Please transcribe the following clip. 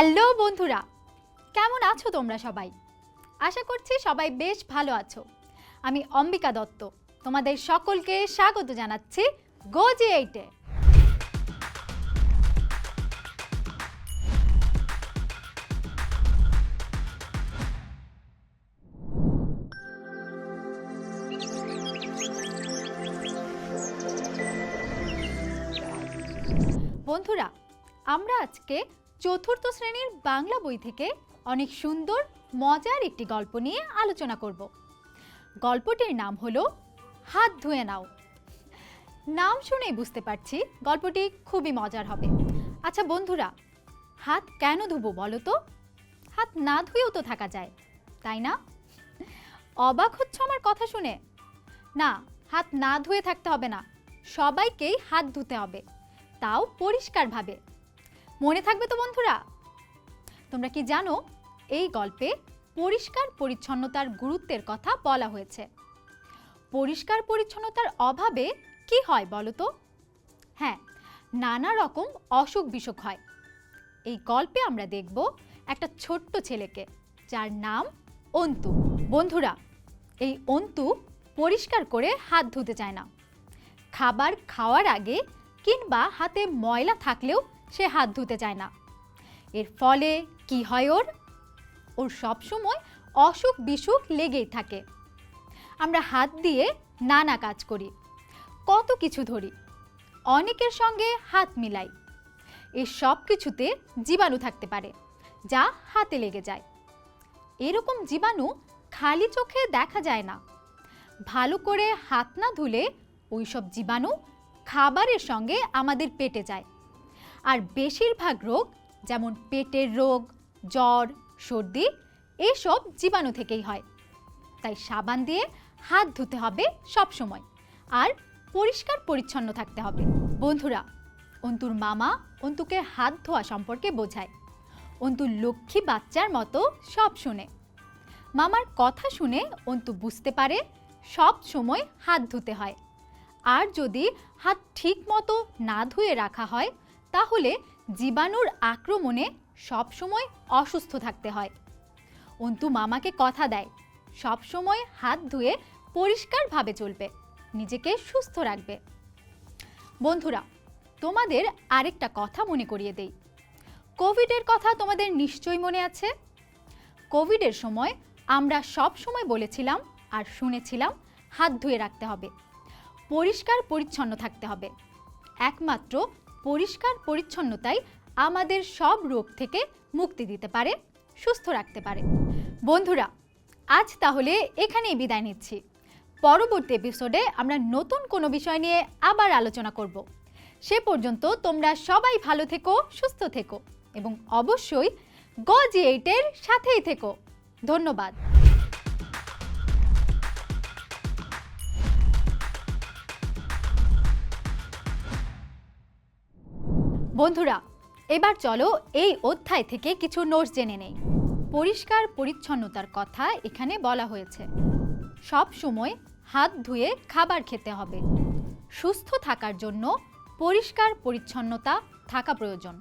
Hello বন্ধুরা, কেমন আছো তোমরা সবাই? আশা করছি সবাই বেশ ভালো আছো। আমি অম্বিকা দত্ত, তোমাদের সকলকে স্বাগত জানাচ্ছি গোজি এইটে বন্ধুরা, আমরা আজকে চতুর্থ শ্রেণির বাংলা বই থেকে অনেক সুন্দর, মজার একটি গল্প নিয়ে আলোচনা করব। গল্পটির নাম হলো হাত ধুয়ে নাও। নাম শুনেই বুঝতে পারছি গল্পটি খুবই মজার হবে। আচ্ছা বন্ধুরা, হাত কেন ধুবো বলো তো? হাত না ধুয়েও তো থাকা যায়, তাই না? অবাক হচ্ছ আমার কথা শুনে? না, হাত না ধুয়ে থাকতে হবে না, সবাইকেই হাত ধুতে হবে। তাও পরিষ্কারভাবে। মনে থাকবে তো বন্ধুরা? তোমরা কি জানো, এই গল্পে পরিষ্কার পরিচ্ছন্নতার গুরুত্বের কথা বলা হয়েছে। পরিষ্কার পরিচ্ছন্নতার অভাবে কি হয় বলো তো? হ্যাঁ নানা রকম অসুখ বিসুখ হয়। এই গল্পে আমরা দেখব একটা ছোট্ট ছেলেকে, যার নাম অন্তু। বন্ধুরা, এই অন্তু পরিষ্কার করে হাত ধুতে চায় না। খাবার খাওয়ার আগে কিংবা হাতে ময়লা থাকলেও সে হাত ধুতে চায় না। এর ফলে কি হয় ওর? ওর সবসময় অসুখ বিসুখ লেগেই থাকে। আমরা হাত দিয়ে নানা কাজ করি, কত কিছু ধরি, অনেকের সঙ্গে হাত মিলাই। এই সব কিছুতে জীবাণু থাকতে পারে, যা হাতে লেগে যায়। এরকম জীবাণু খালি চোখে দেখা যায় না। ভালো করে হাত না ধুলে ওইসব জীবাণু খাবারের সঙ্গে আমাদের পেটে যায়। আর বেশিরভাগ রোগ, যেমন পেটের রোগ, জ্বর, সর্দি, এসব জীবাণু থেকেই হয়। তাই সাবান দিয়ে হাত ধুতে হবে সব সময় আর পরিষ্কার পরিচ্ছন্ন থাকতে হবে। বন্ধুরা, অন্তুর মামা অন্তুকে হাত ধোয়া সম্পর্কে বোঝায়। অন্তুর লক্ষ্মী বাচ্চার মতো সব শুনে। মামার কথা শুনে অন্তু বুঝতে পারে সব সময় হাত ধুতে হয়। আর যদি হাত ঠিক মতো না ধুয়ে রাখা হয়, তাহলে জীবাণুর আক্রমণে সবসময় অসুস্থ থাকতে হয়। অন্তু মামাকে কথা দেয় সব সময় হাত ধুয়ে পরিষ্কারভাবে চলবে, নিজেকে সুস্থ রাখবে। বন্ধুরা, তোমাদের আরেকটা কথা মনে করিয়ে দেই। কোভিডের কথা তোমাদের নিশ্চয়ই মনে আছে? কোভিডের সময় আমরা সব সময় বলেছিলাম আর শুনেছিলাম, হাত ধুয়ে রাখতে হবে। পরিষ্কার পরিচ্ছন্ন থাকতে হবে। একমাত্র পরিষ্কার পরিচ্ছন্নতাই আমাদের সব রোগ থেকে মুক্তি দিতে পারে, সুস্থ রাখতে পারে। বন্ধুরা, আজ তাহলে এখানেই বিদায় নিচ্ছি। পরবর্তী এপিসোডে আমরা নতুন কোনো বিষয় নিয়ে আবার আলোচনা করব। সে পর্যন্ত তোমরা সবাই ভালো থেকো, সুস্থ থেকো এবং অবশ্যই গজি এইটের সাথেই থেকো। ধন্যবাদ। বন্ধুরা, এবার চলো এই অধ্যায় থেকে কিছু নোটস জেনে নেই। পরিষ্কার পরিচ্ছন্নতার কথা এখানে বলা হয়েছে। সব সময় হাত ধুয়ে খাবার খেতে হবে। সুস্থ থাকার জন্য পরিষ্কার পরিচ্ছন্নতা থাকা প্রয়োজন।